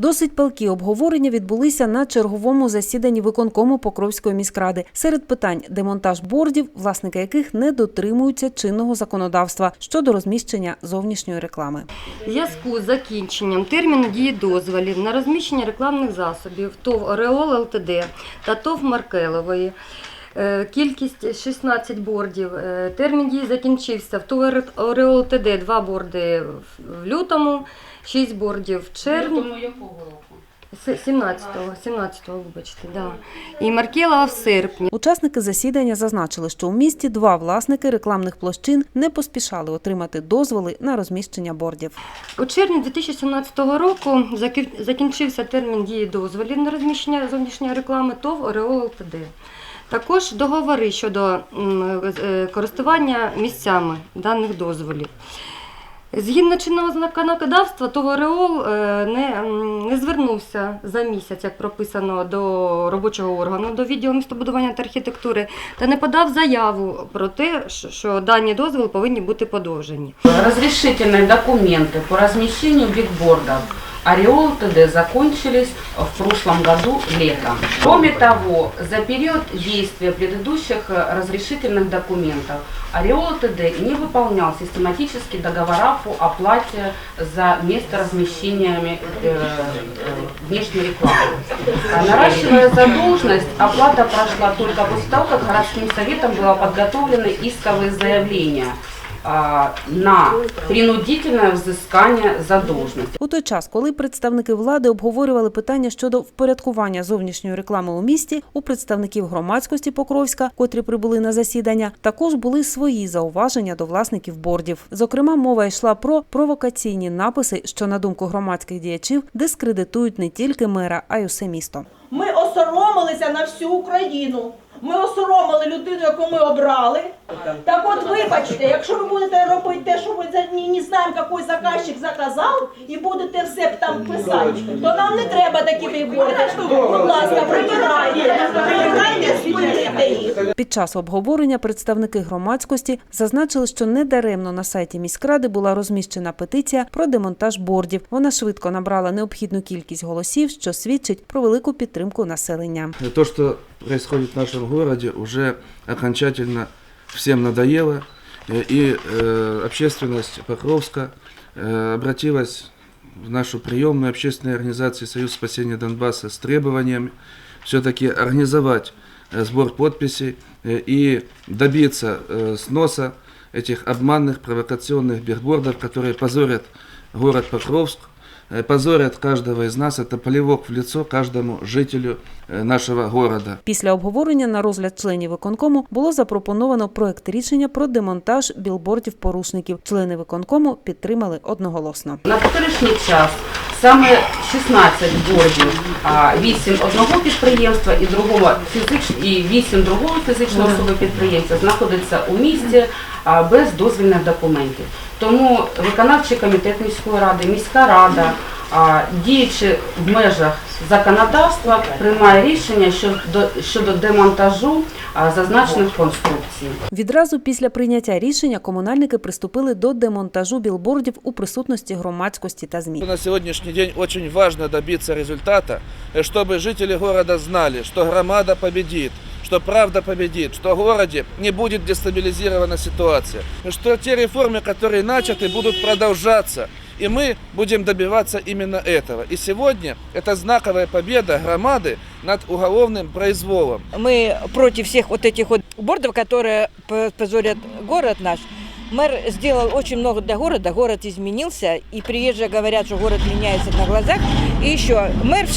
Досить палкі обговорення відбулися на черговому засіданні виконкому Покровської міськради. Серед питань демонтаж бордів, власники яких не дотримуються чинного законодавства щодо розміщення зовнішньої реклами. Зв'язку з закінченням терміну дії дозволів на розміщення рекламних засобів ТОВ Ореол ЛТД та ТОВ Маркелової. Е, Кількість 16 бордів. Е, Термін дії закінчився. В ТОВ Ореол ЛТД 2 борди в лютому, 6 бордів в червні. Лютому якого року? С- 17-го, 17-го, вибачте, да. І Маркелова в серпні. Учасники засідання зазначили, що у місті два власники рекламних площин не поспішали отримати дозволи на розміщення бордів. У червні 2017 року закінчився термін дії дозволів на розміщення зовнішньої реклами ТОВ Ореол ЛТД. Також договори щодо е, користування місцями даних дозволів. Згідно чинного законодавства, ТОВ е, не, не звернувся за місяць, як прописано до робочого органу, до відділу містобудування та архітектури, та не подав заяву про те, що- дані дозволи повинні бути подовжені. Разрешительные документы по размещению бигбордов Ореол ТД закончились в прошлом году летом. Кроме того, за период действия предыдущих э, разрешительных документов Ореол ТД не выполнял систематически договора по оплате за место размещения э, э, внешней рекламы. А Наращивая задолженность, оплата прошла только после того, как городским советом было подготовлено исковое заявление а, на принудительное взыскание задолженности. У той час, коли представники влади обговорювали питання щодо впорядкування зовнішньої реклами у місті, у представників громадськості Покровська, котрі прибули на засідання, також були свої зауваження до власників бордів. Зокрема, мова йшла про провокаційні написи, що на думку громадських діячів дискредитують не тільки мера, а й усе місто. Ми осоромилися на всю Україну. Ми осоромили людину, яку ми обрали. Так от вибачте, якщо ви будете робити те, що ви за- не, не знаємо, який заказчик заказав, і будете все там писати, то нам не треба такі вибори. Будь ласка, прибирайте, прибирайте, спилите їх. Під час обговорення представники громадськості зазначили, що недаремно на сайті міськради була розміщена петиція про демонтаж бордів. Вона швидко набрала необхідну кількість голосів, що свідчить про велику підтримку населення. То, что происходит в нашем городе, уже окончательно всем надоело. Э, И э, общественность Покровска э, обратилась в нашу приемную общественную организацию Союз спасения Донбасса с требованием все-таки организовать э, сбор подписей э, и добиться э, сноса этих обманных провокационных бигбордов, которые позорят город Покровск, э, позорят каждого из нас. Это полевок в лицо каждому жителю э, нашего города. Після обговорення на розгляд членів виконкому було запропоновано проект рішення про демонтаж білбордів порушників. Члени виконкому підтримали одноголосно. На теперішній час саме 16 бордів, а 8 одного підприємства і другого фізич... і 8 другого фізичної особи підприємця знаходяться у місті без дозвільних документів. Тому виконавчий комітет міської ради, міська рада, діючи в межах законодавства, приймає рішення щодо, щодо демонтажу зазначених конструкцій. Відразу після прийняття рішення комунальники приступили до демонтажу білбордів у присутності громадськості та змі. На сегодняшний день очень важно добиться результата, э, чтобы жители города знали, что громада победит, что правда победит, что в городе не будет дестабилизирована ситуация, что те реформы, которые начаты, будут продолжаться. И мы будем добиваться именно этого. И сегодня это знаковая победа громады над уголовным произволом. мы против всех вот этих вот бордов, которые позорят город наш. Мэр сделал очень много для города, город изменился, и приезжие говорят, что город меняется на глазах. И еще, мэр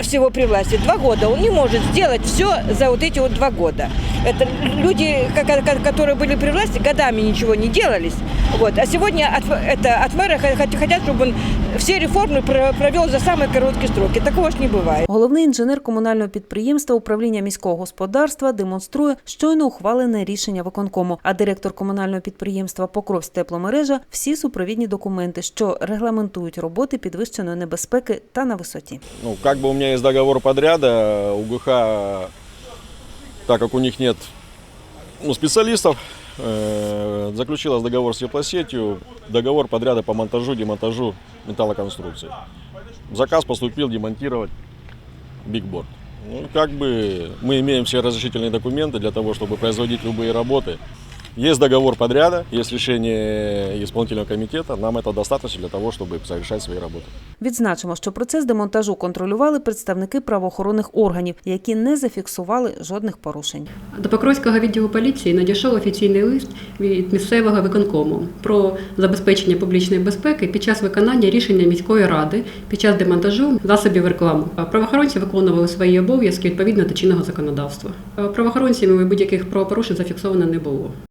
всего при власти два года, он не может сделать все за вот эти вот два года. Это люди, ка- ка- ка- которые были при власти, годами ничего не делались. Вот. А сегодня от, это, от мэра х- хот- хотят, чтобы он все реформы про- провел за самые короткие сроки. Такого ж не бывает. Головний інженер комунального підприємства управління міського господарства демонструє щойно ухвалене рішення виконкому. А директор комунального підприємства Покровськ тепломережа всі супровідні документи, що регламентують роботи підвищеної небезпеки та на висоті. Ну, как бы у меня есть договор подряда, УГХ, так как у них нет ну, специалистов, э, заключила договор с теплосетью, договор подряда по монтажу, демонтажу металлоконструкций. заказ поступил демонтировать бигборд. Ну, и как бы мы имеем все разрешительные документы для того, чтобы производить любые работы. Есть договор подряда, есть решение исполнительного комитета. Нам это достаточно для того, чтобы совершать свои работы. Відзначимо, що процес демонтажу контролювали представники правоохоронних органів, які не зафіксували жодних порушень. До Покровського відділу поліції надійшов офіційний лист від місцевого виконкому про забезпечення публічної безпеки під час виконання рішення міської ради під час демонтажу засобів реклами. Правоохоронці виконували свої обов'язки відповідно до чинного законодавства. Правоохоронцями будь-яких правопорушень зафіксовано не було.